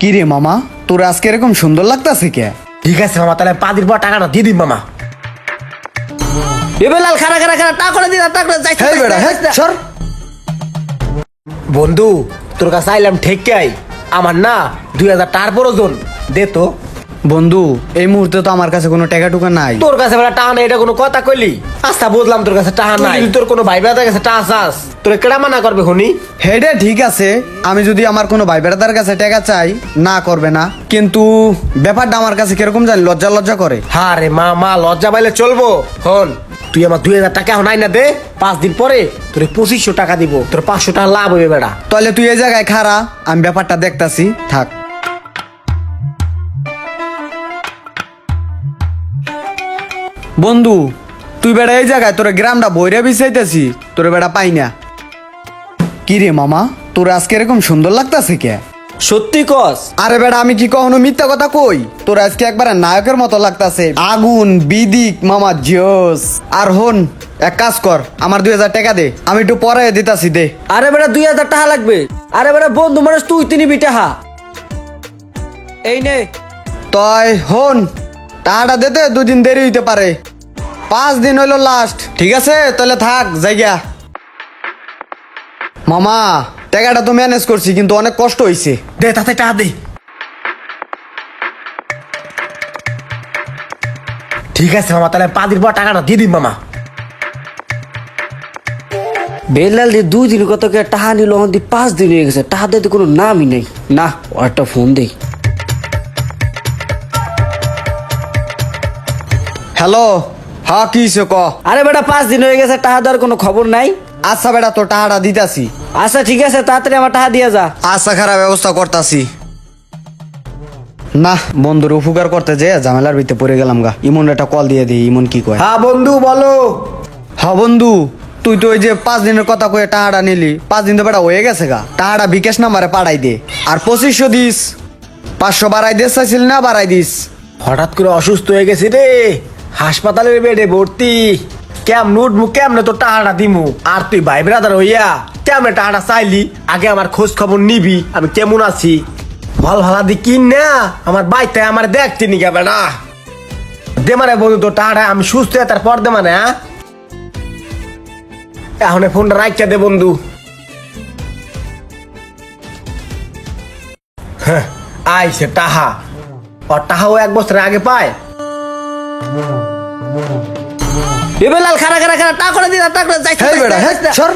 কি রে মামা তোর আজকে এরকম সুন্দর লাগতেছে কে? ঠিক আছে মামা তাহলে পা দিব পর টাকাটা দিয়ে দিন মামা। এবে লাল খারা খারা খারা টাকা করে দিন টাকা করে যাইতে হেই বেড়া হে সর। বন্ধু তোর কাছে আইলাম ঠেকাই আমার না দুই হাজার টাকার প্রয়োজন দে তো বন্ধু এই মুহূর্তে তো আমার কাছে কোনো টাকা টুকা নাই। তোর কাছে বেলা টাকা নাই এটা কোনো কথা কইলি? আচ্ছা বুঝলাম তোর কাছে টাকা নাই। তোর কোনো ভাই বেড়াদের কাছে টাকা চাস তোর কেডা মানা করবে হনি? হেডে ঠিক আছে আমি যদি আমার কোনো ভাই বেড়াদার কাছে টাকা চাই না করবে না। কিন্তু ব্যাপারটা আমার কাছে কীরকম জানি লজ্জা লজ্জা করে। হ্যাঁ রে মা মা লজ্জা পাইলে চলবো। হন তুই আমার দুই হাজার টাকা আই না দে পাঁচ দিন পরে তোর পঁচিশশো টাকা দিব তোর পাঁচশো টাকা লাভ হবে বেড়া। তাহলে তুই এই জায়গায় খারা আমি ব্যাপারটা দেখতাছি থাক। বন্ধু তুই বেড়া এই জায়গায় তোর গ্রামটা বইরে বিছাইতেছি তোর বেড়া পাই না। কি রে মামা তোর আজকে এরকম সুন্দর লাগতাছে কে? সত্যি কস? আরে বেড়া আমি কি কখনো মিথ্যা কথা কই? তোর আজকে একবারে নায়কের মতো লাগতাছে। আগুন বিদিক মামা জোস আর হন এক কাজ কর আমার দুই হাজার টাকা দে আমি একটু পরে দিতাছি দে। আরে বেটা দুই হাজার টাকা লাগবে। আরে বেটা বন্ধু মানুষ তুই তিনি বিটাহা এই নে। তয় হন টাকাটা দিতে দুদিন দেরি হইতে পারে। পাঁচ দিন হইল লাস্ট ঠিক আছে? তাহলে থাক জায়গা মামা টাকাটা তো ম্যানেজ করছি কিন্তু অনেক কষ্ট হইছে। দে তাতে টাকা দে। ঠিক আছে মামা তাহলে পাঁচ দিন পর টাকাটা দিয়ে দিন মামা। বেলাল দিয়ে দুই দিন কত কে টাকা নিল দি পাঁচ দিন হয়ে গেছে। টাকা দিতে কোনো নামই নেই। না একটা ফোন দেই। হ্যালো হ্যাঁ কি হইছে ক? আরে বেটা পাঁচ দিন হয়ে গেছে টাকা দেওয়ার কোনো খবর নাই। আচ্ছা বেটা তো টাকাটা দিতাছি। আচ্ছা ঠিক আছে তাড়াতাড়ি আমার টাকা দিয়ে যা। আচ্ছা খারাপ ব্যবস্থা করতাছি। না বন্ধুর উপকার করতে যে ঝামেলার ভিতরে পড়ে গেলাম গা। ইমন একটা কল দিয়ে দিই ইমন কি কয়। হ্যাঁ বন্ধু বলো। হ্যাঁ বন্ধু তুই তো ওই যে পাঁচ দিনের কথা কয়ে টাহাটা নিলি। পাঁচ দিন তো বেটা হয়ে গেছে গা। টাহাটা বিকাশ নাম্বারে পাঠাই দে। আর পঁচিশশো দিস। পাঁচশো বাড়াই দিস চাইছিল না বাড়াই দিস। হঠাৎ করে অসুস্থ হয়ে গেছি রে। হাসপাতালের বেডে ভর্তি। কেমন উঠবো কেমনে তোর টাকাটা দিমু? আর তুই ভাই ব্রাদার হইয়া কেমনে টাকাটা চাইলি? আগে আমার খোঁজ খবর নিবি, আমি কেমন আছি? ভালো ভালা দি কিন না? আমার বাইতে আমার দেখতে নি যাবে না দে মানে বন্ধু তো টাকাটা আমি সুস্থ তারপর দে মানে হ্যাঁ? এখন ফোনটা রাখতে দে বন্ধু। হ্যাঁ আইসে টাহা। আর টাহাও এক বছর আগে পায়। এবে লাল খারা খারা খারা টাকা করে দিন টাকা করে যাইতে বেড়া বেটা যাইতে, হে যাইতে। সর